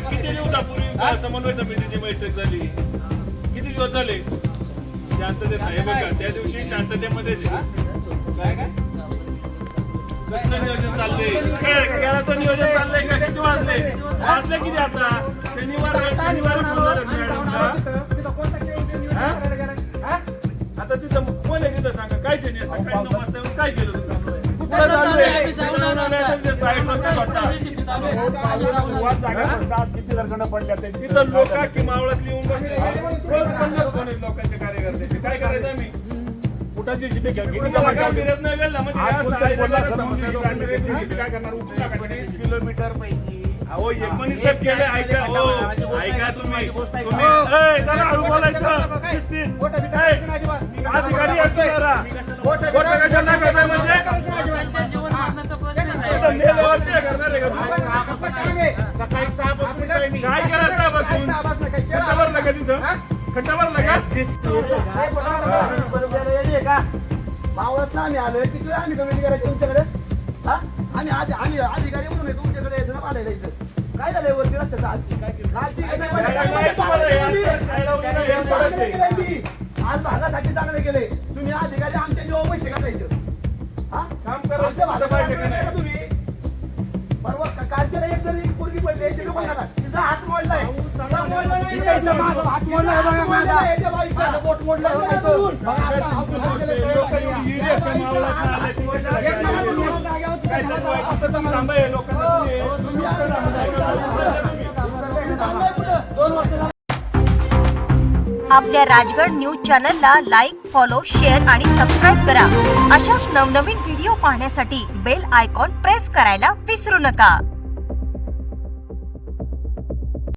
किती दिवसापूर्वी समन्वय समितीची बैठक झाली किती दिवस झाले शांततेत नाही हे बघा त्या दिवशी शांततेमध्ये काय काय कसलं नियोजन चाललंय काय खेळाचं नियोजन चाललंय का किती वाजले किती आता? शनिवार शनिवारी? आता तिथं कोण आहे तिथं सांगा? काय शनी? सकाळी नऊ वाजता काय केलं. किती दर्शनं पडल्या ते? तिथं लोक की मावळातली येऊन पन्नास कोण लोकांचे कार्यकर्ते? काय करायचं आम्ही? कुठाची जिथे म्हणजे किलोमीटर पैकी. अहो एक मनीस साहेब केले ऐका हो ऐका तुम्ही तुम्ही ए, जरा हळू बोलायचं शिस्तीत. ए, अधिकारी तुम्ही जरा खोटं कशाला करताय म्हणजे इथं मेल्यावर ते करणार आहे का तुम्ही? सकाळी सहा पासून timing. काय करायचं आहे बसून खड्डा भरला का तिथं खड्डा भरला का मावळत आम्ही आलोय किती वेळा आम्ही कमिटी करायची तुमच्याकडे हा आम्ही आधी आम्ही अधिकारी म्हणून तुमच्याकडे यायचं ना पाडायला इथं काय झालंय वरती रस्त्याचं आज हे हे भागासाठी चांगले केले तुम्ही अधिकारी आमच्या जीवा पैसे हा का का तुम्ही परवा का- कालच्याला एक जरी पोरगी पडली लोक तिचा हात मोडलाय हात मोडलाय बोट मोडलंय आपल्या राजगड न्यूज चॅनलला लाईक फॉलो शेअर आणि सबस्क्राईब करा. अशाच नवनवीन व्हिडिओ पाहण्यासाठी बेल आयकॉन प्रेस करायला विसरू नका.